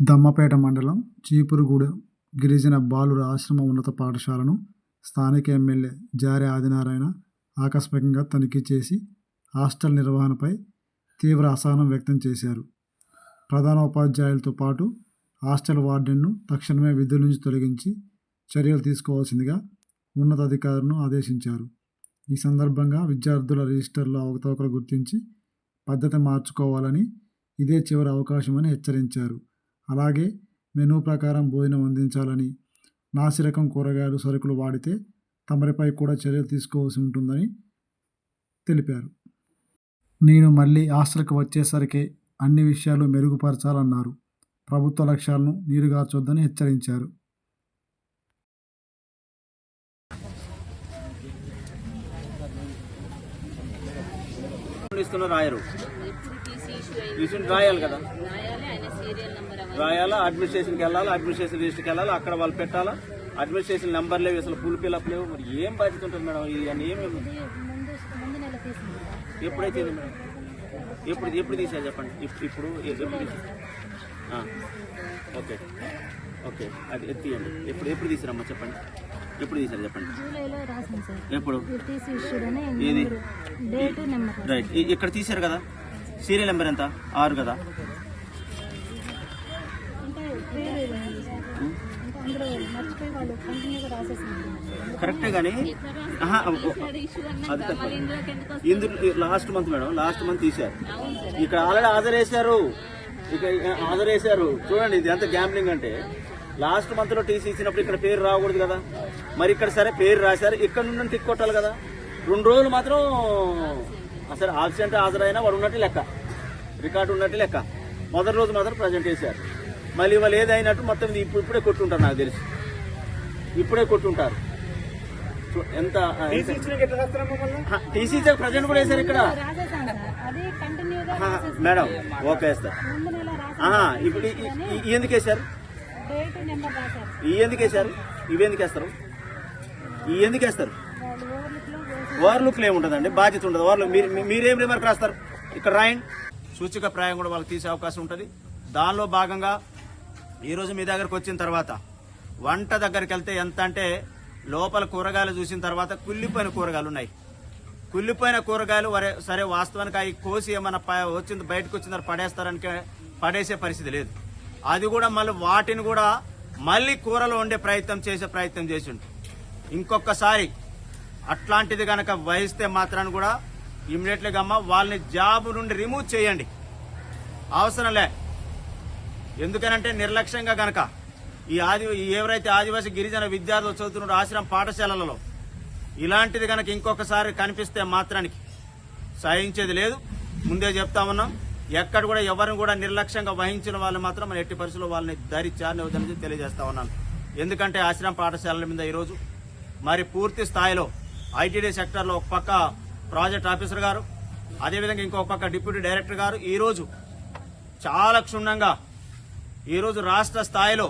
దమ్మపేట మండలం చీపురుగూడెం గిరిజన బాలుర ఆశ్రమ ఉన్నత పాఠశాలను స్థానిక ఎమ్మెల్యే జారె ఆదినారాయణ ఆకస్మికంగా తనిఖీ చేసి హాస్టల్ నిర్వహణపై తీవ్ర అసహనం వ్యక్తం చేశారు. ప్రధానోపాధ్యాయులతో పాటు హాస్టల్ వార్డెన్ను తక్షణమే విధుల నుంచి తొలగించి చర్యలు తీసుకోవాల్సిందిగా ఉన్నతాధికారులను ఆదేశించారు. ఈ సందర్భంగా విద్యార్థుల రిజిస్టర్లో అవకతవకలు గుర్తించి పద్ధతి మార్చుకోవాలని ఇదే చివరి అవకాశమని హెచ్చరించారు. అలాగే మెనూ ప్రకారం భోజనం అందించాలని నాసిరకం కూరగాయలు సరుకులు వాడితే తమరిపై కూడా చర్యలు తీసుకోవాల్సి ఉంటుందని తెలిపారు. నేను మళ్ళీ హాస్టల్కి వచ్చేసరికి అన్ని విషయాలు మెరుగుపరచాలన్నారు. ప్రభుత్వ లక్ష్యాలను నీరుగార్చొద్దని హెచ్చరించారు. ఇస్తున్న రాయరు. రాయాలి కదా? రాయాలి అడ్మినిస్ట్రేషన్కి వెళ్ళాలా అడ్మినిస్ట్రేషన్ రిజిస్టర్కి వెళ్ళాలా అక్కడ వాళ్ళు పెట్టాలా? అడ్మినిస్ట్రేషన్ నెంబర్ లేవు అసలు ఫుల్ ఫిల్అప్ లేవు. మరి ఏం బాధ్యత ఉంటుంది మేడం? ఇవన్నీ ఏమి ఎప్పుడైతే మేడం? ఎప్పుడు ఎప్పుడు తీసారు చెప్పండి? ఇప్- ఇప్పుడు ఎప్పుడు తీసారు ఓకే. ఓకే. అది ఎత్తియండి ఎప్పుడు ఎప్పుడు తీసారమ్మా చెప్పండి? ఎప్పుడు తీసారు చెప్పండి? ఎప్పుడు? ఏది? రైట్. ఇక్కడ తీశారు కదా? సీరియల్ నెంబర్ ఎంత? ఆరు కదా అంటే పేరు ఇది ఉంది సార్ అంటే అందులో మర్చిపోయి వాళ్ళు కంటిన్యూగా రాసేసింది కరెక్టే కానీ అది ఇందులో last month madam last month తీశారు. ఇక్కడ ఆల్రెడీ హాజరేశారు. ఇక హాజరేశారు. చూడండి ఇది ఎంత గ్యాంబ్లింగ్ అంటే లాస్ట్ మంత్లో టీసీ ఇచ్చినప్పుడు ఇక్కడ పేరు రాకూడదు కదా. మరి ఇక్కడ సరే పేరు రాశారు ఇక్కడ నుండి టిక్ కొట్టాలి కదా. రెండు రోజులు మాత్రం అసలు ఆబ్సెంట్ హాజరైనా వాడు ఉన్నట్టు లెక్క. రికార్డు ఉన్నట్టు లెక్క. మొదటి రోజు మాత్రం ప్రజెంట్ చేశారు. మళ్ళీ వాళ్ళు ఏదైనట్టు మొత్తం ఇది ఇప్పుడు ఇప్పుడే కొట్టుంటారు నాకు తెలిసి. ఇప్పుడే కొట్టుంటారు. ఎంత టీసీ ప్రజెంట్ కూడా వేశారు ఇక్కడ. మేడం ఓకే వేస్తారు ఇప్పుడు ఎందుకు వేశారు? డేట్ నెంబర్ రాశారు. ఈ ఎందుకు వేశారు? ఇవి ఎందుకు వేస్తారు? ఈ ఎందుకు వేస్తారు? ఓవర్లుక్లో ఏముంటుందండి? బాధ్యత ఉండదు. ఓవర్లుక్ మీరు మీరేం రిమార్క్ రాస్తారు? ఇక్కడ రాయండి. సూచిక ప్రాయం కూడా వాళ్ళకి తీసే అవకాశం ఉంటుంది. దానిలో భాగంగా ఈరోజు మీ దగ్గరకు వచ్చిన తర్వాత వంట దగ్గరికి వెళ్తే ఎంత అంటే లోపల కూరగాయలు చూసిన తర్వాత కుళ్ళిపోయిన కూరగాయలు ఉన్నాయి. కుళ్ళిపోయిన కూరగాయలు సరే వాస్తవానికి అవి కోసి ఏమన్నా వచ్చింది బయటకు వచ్చిందని పడేస్తారని పడేసే పరిస్థితి లేదు. అది కూడా మళ్ళీ వాటిని కూడా మళ్ళీ కూరలో ఉండే ప్రయత్నం చేసే ప్రయత్నం చేసిండు. ఇంకొకసారి అట్లాంటిది కనుక వహిస్తే మాత్రాన్ని కూడా ఇమ్మీడియట్లీగా అమ్మ వాళ్ళని జాబ్ నుండి రిమూవ్ చేయండి. అవసరం లే. ఎందుకనంటే నిర్లక్ష్యంగా గనక ఈ ఆది ఈ ఎవరైతే ఆదివాసీ గిరిజన విద్యార్థులు చదువుతున్నారు ఆశ్రమ పాఠశాలలలో ఇలాంటిది గనక ఇంకొకసారి కనిపిస్తే మాత్రానికి సహించేది లేదు. ముందే చెప్తా ఉన్నాం ఎక్కడ కూడా ఎవరిని కూడా నిర్లక్ష్యంగా వహించిన వాళ్ళు మాత్రం మన ఎట్టి పరిస్థితుల్లో వాళ్ళని ధరించారని వద్దని తెలియజేస్తా ఉన్నాను. ఎందుకంటే ఆశ్రమ పాఠశాలల మీద ఈరోజు మరి పూర్తి స్థాయిలో ఐటీడీ సెక్టర్లో ఒక పక్క ప్రాజెక్ట్ ఆఫీసర్ గారు అదేవిధంగా ఇంకొక పక్క డిప్యూటీ డైరెక్టర్ గారు ఈరోజు చాలా క్షుణ్ణంగా ఈరోజు రాష్ట్ర స్థాయిలో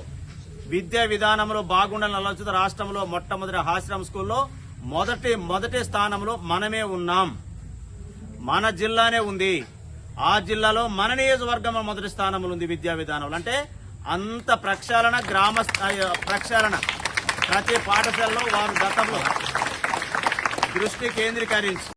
విద్యా విధానంలో బాగుండాలని ఆలోచిత రాష్ట్రంలో మొట్టమొదటి ఆశ్రమ స్కూల్లో మొదటి మొదటి స్థానంలో మనమే ఉన్నాం. మన జిల్లానే ఉంది. ఆ జిల్లాలో మన నియోజకవర్గం మొదటి స్థానంలో ఉంది విద్యా విధానంలో. అంటే అంత ప్రక్షాళన గ్రామ స్థాయి ప్రక్షాళన ప్రతి పాఠశాలలో వారు గతంలో దృష్టి కేంద్రీకరించి